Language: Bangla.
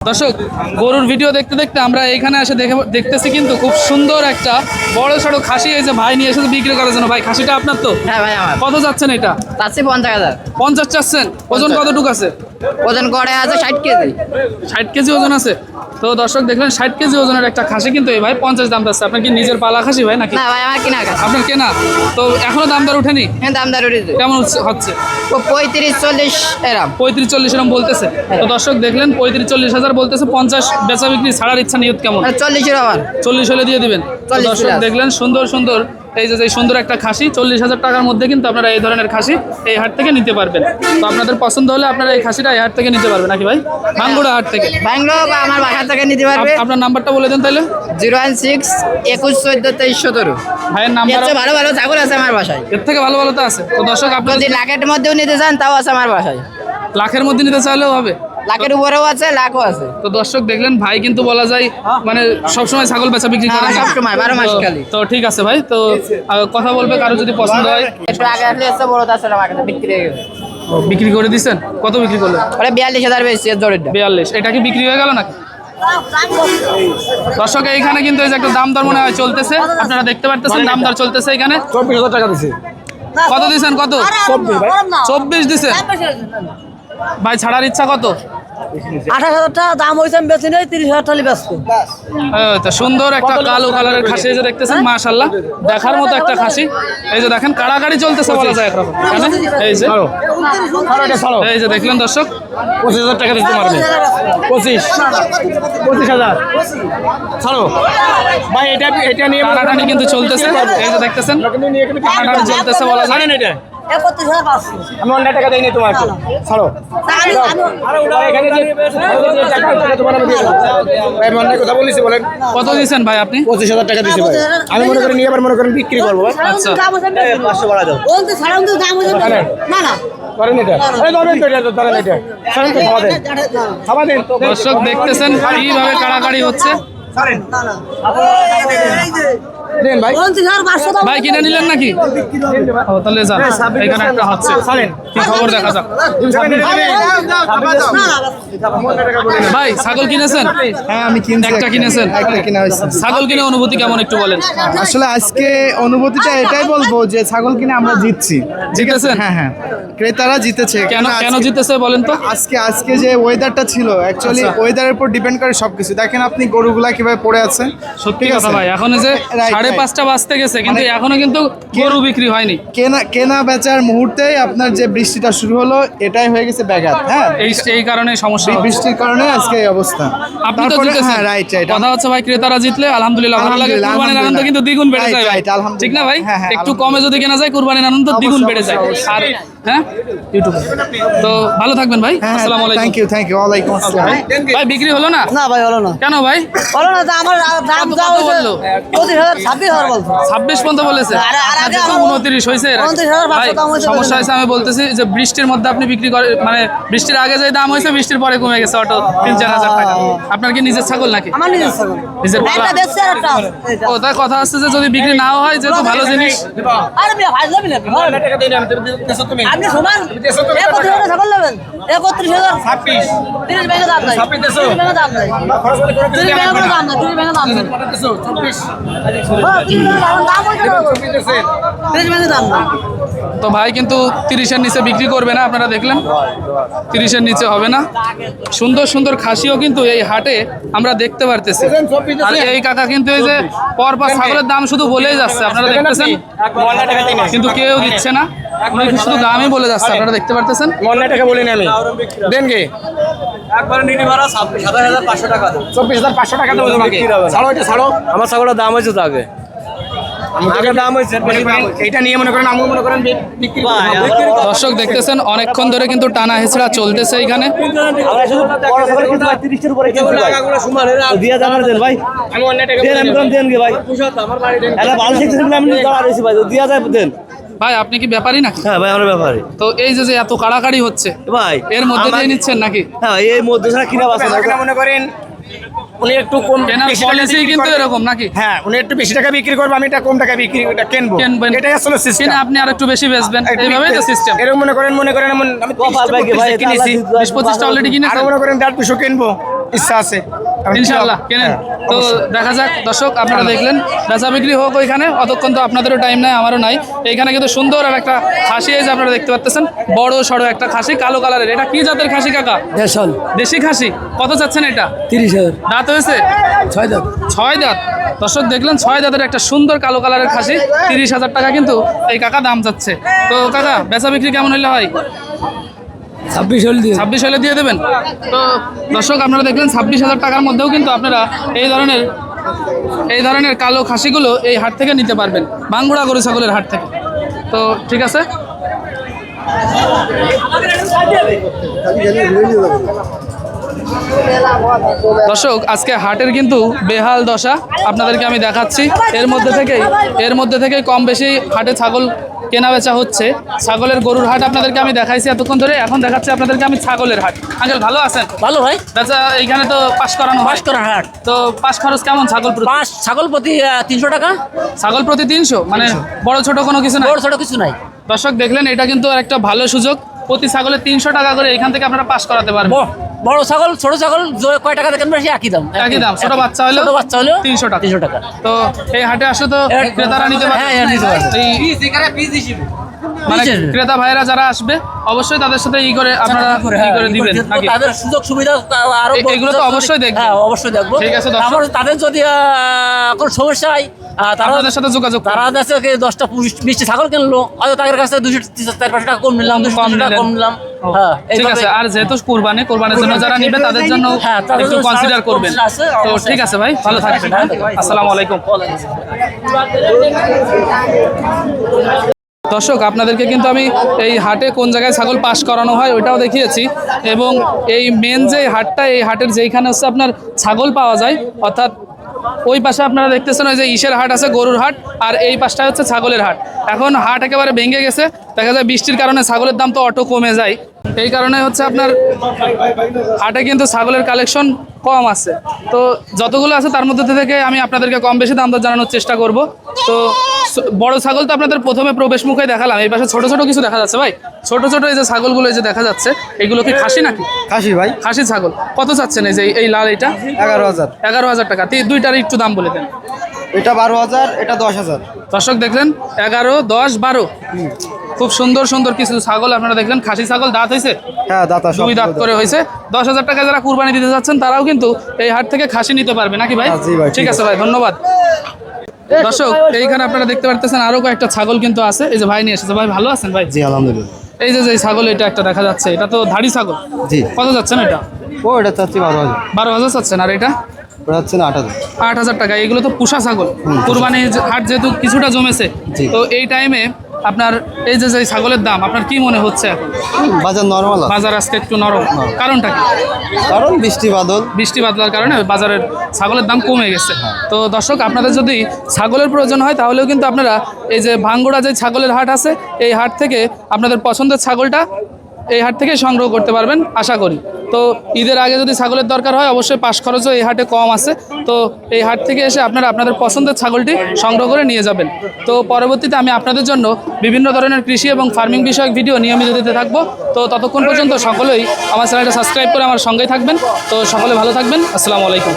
দর্শক গরুর ভিডিও দেখতে দেখতে আমরা এখানে এসে দেখে দেখতেছি কিন্তু খুব সুন্দর একটা বড় সড়ো খাসি এই যে ভাই নিয়ে এসে বিক্রি করার জন্য। ভাই খাসিটা আপনার তো? হ্যাঁ ভাই আমার। কত যাচ্ছেন এটা? চাচ্ছি পঞ্চাশ হাজার। পঞ্চাশ চাচ্ছেন? ওজন কতটুকু আছে? ওজন গড়ে আছে ষাট কেজি। ষাট কেজি ওজন আছে? তো দর্শক দেখলেন ষাট কেজি ওজনের একটা খাসি কিন্তু এই ভাই পঞ্চাশ দাম যাচ্ছে। আপনার কি নিজের পালা খাসি ভাই নাকি? না ভাই আমার কিনা আপনার কেনা? তো এখনও দাম দর উঠেনি হ্যাঁ দাম দার উঠেছে। কেমন হচ্ছে- ও পঁয়ত্রিশ চল্লিশ এরম। পঁয়ত্রিশ চল্লিশ এরম বলতেছে। তো দর্শক দেখলেন পঁয়ত্রিশ চল্লিশ হাজার বলতেছে পঞ্চাশ বেচা বিক্রি ছাড়ার ইচ্ছা নিয়ত কেমন? চল্লিশের আবার। চল্লিশ হলে দিয়ে দিবেন। তো 40 দর্শক দেখলেন সুন্দর সুন্দর এই যে সুন্দর একটা খাসি চল্লিশ হাজার টাকার মধ্যে কিন্তু আপনারা এই ধরনের খাসি এই হাট থেকে নিতে পারবেন। তো আপনাদের পছন্দ হলে আপনারা এই খাসিটা এই হাট থেকে নিতে পারবেন নাকি ভাই? ভাঙ্গুড়া হাট থেকে। বাংলো বা আমার বাসা থেকে নিতে পারবে। আপনার নাম্বারটা বলে দেন তাহলে। জিরো ওয়ান সিক্স একুশ চোদ্দ তেইশ সতেরো। ভাইয়ের নাম্বার ভালো ভালো ছাগল আছে আমার বাসায়। এর থেকে ভালো ভালো তো আছে। তো দর্শক আপনার যদি লাখের মধ্যেও নিতে চান তাও আছে আমার বাসায়। লাখের মধ্যে নিতে চাইলেও হবে। লাখের উপরেও আছে লাখও আছে। তো দর্শক দেখলেন ভাই কিন্তু বলা যায় মানে সবসময় ছাগল বেচা বিক্রি করে হ্যাঁ, সবসময়, বারো মাস তো- খালি। তো ঠিক আছে ভাই তো কথা বলবে কারও যদি পছন্দ হয়। একটু আগে আসলে এসে বড় আছে আগে বিক্রি হয়ে গেছে বিক্রি করে দিচ্ছেন কত বিক্রি করলেন? ওরা বিয়াল্লিশ হাজার বেশি জোরেরটা বিয়াল্লিশ। এটা কি বিক্রি হয়ে গেল নাকি? দর্শক এইখানে কিন্তু এই যে একটা দাম দর মনে হয় চলতেছে। আপনারা দেখতে পারতেছেন দাম দর চলতেছে এখানে চব্বিশ হাজার টাকা দিছে। কত দিছেন কত? চব্বিশ দিছেন? ভাই ছাড়ার ইচ্ছা কত? আঠাশ হাজার টাকা দাম হয়েছে আমি বেশি নেই তিরিশ হাজার টাকা ব্যস্ত তো সুন্দর একটা কালো কালারের খাসি এই যে দেখতেছেন মাশাল্লাহ দেখার মতো একটা খাসি। এই যে দেখেন কাড়াকাড়ি চলতেছে বলা যায় একরকম। এই যে। এই যে দেখলেন দর্শক পঁচিশ হাজার টাকা দিতে পারবে। পঁচিশ। পঁচিশ হাজার। ছাড়ো। ভাই এটা এটা নিয়ে কিন্তু চলতেছে। এই যে দেখতেছেন চলতেছে বলা যায়। এটা একত্রিশ হাজার পাঁচশো। আমি অন্য টাকা দিইনি তোমাকে ছাড়ো। ভাই, এখানে যে যে টাকা আছে, তোমার আমি দিয়ে দেবো। ভাই, আমি অন্যায় কথা বলেছি বলেন। কত দিয়েছেন ভাই আপনি? পঁচিশ হাজার টাকা দিছি ভাই। আমি মনে করি নিয়ে আবার মনে করেন বিক্রি করব আচ্ছা। পাঁচশো বাড়া দাও। না না। দর্শক দেখতেছেন কীভাবে কাড়াকাড়ি হচ্ছে? দেন ভাই ভাই কিনে নিলেন নাকি ও তাহলে যান এখানে একটা হচ্ছে কি খবর দেখা যাক ভাই ছাগল কিনেছেন হ্যাঁ আমি কিনছি একটা কিনেছেন একটা কিনা হয়েছে ছাগল কিনে অনুভূতি কেমন একটু বলেন আসলে আজকে অনুভূতিটা এটাই বলব যে ছাগল কিনে আমরা জিতছি জিতেছেন হ্যাঁ হ্যাঁ ক্রেতারা জিতেছে কেন কেন জিতেছে বলেন তো আজকে আজকে যে ওয়েদারটা ছিল অ্যাকচুয়ালি আচ্ছা। ওয়েদারের উপর ডিপেন্ড করে সবকিছু দেখেন আপনি গরুগুলা কীভাবে পড়ে আছে সত্যি ঠিক কথা আছে? ভাই এখন এই যে সাড়ে পাঁচটা বাজতে গেছে কিন্তু মানে এখনও কিন্তু গরু বিক্রি হয়নি। কেনা কেনা বেচার মুহূর্তে আপনার যে বৃষ্টিটা শুরু হলো এটাই হয়ে গেছে ব্যাঘাত হ্যাঁ? এই এই কারণে সমস্যা বৃষ্টির কারণে আজকে এই অবস্থা। আপনি তো জিতেছেন। হ্যাঁ, রাইট রাইট কথা হচ্ছে ভাই ক্রেতারা জিতলে আলহামদুলিল্লাহ ভালো লাগে। কুরবানির আনন্দ কিন্তু দ্বিগুণ বেড়ে যায় ভাই। ঠিক না ভাই? হ্যাঁ, হ্যাঁ, একটু কমে যদি কেনা যায় কুরবানির আনন্দ দ্বিগুণ বেড়ে যায়। আর হ্যাঁ? ইউটিউবে তো ভালো থাকবেন ভাই। আসসালামু আলাইকুম। থ্যাংক ইউ থ্যাংক ইউ ওয়ালাইকুম আচ্ছা, আসসালাম। ভাই বিক্রি হলো না? না ভাই হলো না। কেন ভাই? হলো না আমার দাম দাও 25000 ছাব্বিশ পর্যন্ত বলেছে। আর- আর আগে আমার- উনত্রিশ হয়েছে এর আগে। 29,500 ভাই, দাম হয়েছে সমস্যা হয়েছে আমি বলতেছি যে বৃষ্টির মধ্যে আপনি বিক্রি করে মানে বৃষ্টির আগে যে দাম হয়েছে বৃষ্টির পরে কমে গেছে অটো তিন চার হাজার টাকা। আপনার কি নিজের ছাগল নাকি? আমার নিজের। ও তার কথা হচ্ছে যে যদি বিক্রি নাও হয় যেহেতু ভালো জিনিস। একত্রিশ হাজার ছাব্বিশ। তিরিশ ব্যাংকে দাম নাই। তিরিশ ব্যাংকে দাম নাই। খরচ করে করে তিরিশ ব্যাংকে দাম নাই। তিরিশ ব্যাংকে দাম নাই। চব্বিশ। তো ভাই কিন্তু তিরিশের নিচে বিক্রি করবে না, আপনারা দেখলেন। তিরিশের নিচে হবে না। সুন্দর সুন্দর খাসিও কিন্তু এই হাটে আমরা দেখতে পারতেছি। আর এই কাকা কিন্তু এই যে পরপর ছাগলের দাম শুধু বলেই যাচ্ছে, আপনারা দেখতেছেন? কিন্তু কেউ দিচ্ছে না। শুধু দামই বলে যাচ্ছে, আপনারা দেখতে পারতেছেন? দেন গে। একবার নিটি ভাড়া সাতাশ হাজার পাঁচশো টাকা চব্বিশ হাজার পাঁচশো টাকা দেবো তোমাকে। ছাড়ো এটা ছাড়ো। আমার ছাগলের দাম হয়েছে তো আগে। আগে দাম হয়েছে মনে করেন, এইটা নিয়ে মনে করেন আমি মনে করেন বি- বিক্রি করব। দর্শক দেখতেছেন অনেকক্ষণ ধরে কিন্তু টানা হেঁচড়া চলতেছে এখানে ভাই। ভাই আপনি কি ব্যাপারী নাকি? হ্যাঁ ভাই আমার ব্যাপারে। তো এই যে যে এত কাড়াকাড়ি হচ্ছে ভাই এর মধ্যে দিয়ে নিচ্ছেন নাকি? হ্যাঁ এই মধ্যে ছাড়া কিনা বাসা মনে করেন উনি একটু কম পলিসি কিন্তু এরকম নাকি? হ্যাঁ উনি একটু বেশি টাকা বিক্রি করবে আমি এটা কম টাকা বিক্রি এটা কিনবো। কিনবেন। এটাই আসলে সিস্টেম কিনে আপনি আর একটু বেশি বেচবেন। এইভাবেই তো সিস্টেম এরকম মনে করেন মনে করেন আমি কপাল ভাই ভাই, কিনেছি। এটা আল্লাহ বিশ পঁচিশটা অলরেডি আরও কিনেছেন? মনে করেন দেড় দুশো কিনবো ইচ্ছা আছে। ইনশাল্লাহ কিনা- কেনেন? হ্যাঁ, তো দেখা যাক দর্শক আপনারা দেখলেন। বেচা বিক্রি হোক ওইখানে অতক্ষণ তো আপনাদেরও টাইম নাই আমারও নাই। এইখানে কিন্তু সুন্দর আর একটা খাসি এই যে আপনারা দেখতে পাচ্ছেন বড় সড়ো একটা খাসি কালো কালারের এটা কি জাতের খাসি কাকা? দেশাল দেশি খাসি। কত চাচ্ছেন এটা? তিরিশ হাজার। দাঁত হয়েছে? ছয় দাম ছয় দাঁত। দর্শক দেখলেন ছয় দাঁতের একটা সুন্দর কালো কালারের খাসি। তিরিশ হাজার টাকা কিন্তু এই কাকা দাম যাচ্ছে। তো কাকা বেচা বিক্রি কেমন হইলে হয়? ছাব্বিশ হলে দিয়ে ছাব্বিশ হলে দিয়ে দেবেন? তো দর্শক আপনারা দেখলেন ছাব্বিশ হাজার টাকার মধ্যেও কিন্তু আপনারা এই ধরনের এই ধরনের কালো খাসিগুলো এই হাট থেকে নিতে পারবেন বাঙ্গুড়া গরু ছাগলের হাট থেকে। তো ঠিক আছে? দর্শক আজকে হাটের কিন্তু বেহাল দশা। আপনাদেরকে আমি দেখাচ্ছি। এর মধ্যে থেকেই এর মধ্যে থেকেই কম বেশি হাটে ছাগল কেনা বেচা হচ্ছে। ছাগলের গরুর হাট আপনাদেরকে আমি দেখাইছি এতক্ষণ ধরে। এখন দেখাচ্ছি আপনাদেরকে আমি ছাগলের হাট। আঙ্কেল ভালো আছেন? ভালো ভাই। বেচা এইখানে তো পাশ করানো পাঁচ করা হাট। তো পাশ খরচ কেমন ছাগল প্রতি? পাঁচ ছাগল প্রতি তিনশো টাকা। ছাগল প্রতি তিনশো? মানে বড় ছোট কোনো কিছু না বড় ছোট কিছু নাই। দর্শক দেখলেন এটা কিন্তু একটা ভালো সুযোগ। প্রতি ছাগলের তিনশো টাকা করে এখান থেকে আপনারা পাশ করাতে পারবেন। বড় ছাগল ছোট ছাগল কয় টাকা দেখেন বেশি একই দাম। একই দাম। ছোট বাচ্চা হলো ছোট বাচ্চা হলো তিনশো টাকা। তিনশো টাকা। তো এই হাটে আসলে তো ক্রেতারা নিতে পারবে। হ্যাঁ, হ্যাঁ, নিতে পারবে। এই মানে পিস হিসেবে। ক্রেতা ভাইয়েরা যারা আসবে অবশ্যই তাদের সাথে ই করে আপনারা ই করে দিবেন নাকি? তাদের সুযোগ সুবিধা আরও এগুলো তো অবশ্যই দেখবেন। হ্যাঁ অবশ্যই দেখব। ঠিক আছে, দর্শক। আমার তাদের যদি কোনো সমস্যা হয় আপনাদের সাথে যোগাযোগ তারা। কাছে দশটা বিশটি ছাগল কিনলো। হয়তো তাদের কাছে দুশো চার পাঁচশো টাকা কম নিলাম দুশো কম টাকা কম নিলাম। হ্যাঁ ঠিক আছে আর যেহেতু কুরবানি কোরবানির জন্য যারা নিবে তাদের জন্য হ্যাঁ, তাদের একটু কনসিডার করবেন। তো ঠিক আছে ভাই ভালো থাকবেন। হ্যাঁ? আসসালামু আলাইকুম। দর্শক আপনাদেরকে কিন্তু আমি এই হাটে কোন জায়গায় ছাগল পাস করানো হয় ওইটাও দেখিয়েছি। এবং এই মেন যে হাটটা এই হাটের যেইখানে হচ্ছে আপনার ছাগল পাওয়া যায় অর্থাৎ ওই পাশে আপনারা দেখতেছেন ওই যে ইসের হাট আছে, গরুর হাট, আর এই পাশটা হচ্ছে ছাগলের হাট। এখন হাট একেবারে ভেঙে গেছে, দেখা যায় বৃষ্টির কারণে ছাগলের দাম তো অটো কমে যায়। এই কারণে হচ্ছে আপনার হাটে কিন্তু ছাগলের কালেকশন কম আছে। তো যতগুলো আছে তার মধ্যে থেকে আমি আপনাদেরকে কম বেশি দাম দর জানানোর চেষ্টা করব। তো বড় ছাগল তো আপনাদের প্রথমে প্রবেশ মুখে দেখালাম। এই পাশে ছোট ছোট কিছু দেখা যাচ্ছে ভাই। ছোট ছোট এই যে ছাগলগুলো এই যে দেখা যাচ্ছে এগুলো কি খাসি নাকি? খাসি ভাই। খাসি ছাগল। কত চাচ্ছেন এই যে এই- লাল এটা এগারো হাজার। এগারো হাজার টাকা। দুইটার একটু দাম বলে দেন। এটা বারো হাজার এটা দশ হাজার। দর্শক দেখলেন এগারো দশ বারো। খুব সুন্দর সুন্দর কিছু ছাগল আপনারা দেখলেন। খাসি ছাগল দাঁত হয়েছে? হ্যাঁ দাতা দুই দাঁত করে হয়েছে। দশ হাজার টাকা যারা কুরবানি দিতে যাচ্ছেন তারাও কিন্তু এই হাট থেকে খাসি নিতে পারবে। নাকি ভাই? হ্যাঁ, ঠিক আছে। ভাই ধন্যবাদ। দর্শক এইখানে আপনারা দেখতে পারতেছেন আরও কয়েকটা ছাগল কিন্তু আছে। এই যে ভাই নিয়ে এসেছে। ভাই ভালো আছেন ভাই? জি আলহামদুলিল্লাহ। এই যে যে ছাগল এটা একটা দেখা যাচ্ছে। এটা তো ধাড়ি ছাগল। জি। কত যাচ্ছে না এটা? ও এটা চাচ্ছি বারো হাজার। বারো হাজার চাচ্ছেন। আর এটা? যাচ্ছে না আট হাজার। আট হাজার টাকা। এগুলো তো পুষা ছাগল। কুরবানি হাট যেহেতু কিছুটা জমেছে তো এই টাইমে আপনার এই যে যে ছাগলের দাম আপনার কি মনে হচ্ছে এখন? বাজার নরমাল বাজার আজকে একটু নরম। কারণটা কি? কারণ বৃষ্টি বাদল। বৃষ্টি বাদলার কারণে বাজারের ছাগলের দাম কমে গেছে। তো দর্শক আপনাদের যদি ছাগলের প্রয়োজন হয় তাহলেও কিন্তু আপনারা এই যে ভাঙ্গুড়া যে ছাগলের হাট আছে এই হাট থেকে আপনাদের পছন্দের ছাগলটা এই হাট থেকে সংগ্রহ করতে পারবেন, আশা করি। তো ঈদের আগে যদি ছাগলের দরকার হয়, অবশ্যই পাশ খরচও এই হাটে কম আছে। তো এই হাট থেকে এসে আপনারা আপনাদের পছন্দের ছাগলটি সংগ্রহ করে নিয়ে যাবেন। তো পরবর্তীতে আমি আপনাদের জন্য বিভিন্ন ধরনের কৃষি এবং ফার্মিং বিষয়ক ভিডিও নিয়মিত দিতে থাকব। তো ততক্ষণ পর্যন্ত সকলেই আমার চ্যানেলটা সাবস্ক্রাইব করে আমার সঙ্গেই থাকবেন। তো সকলে ভালো থাকবেন। আসসালামু আলাইকুম।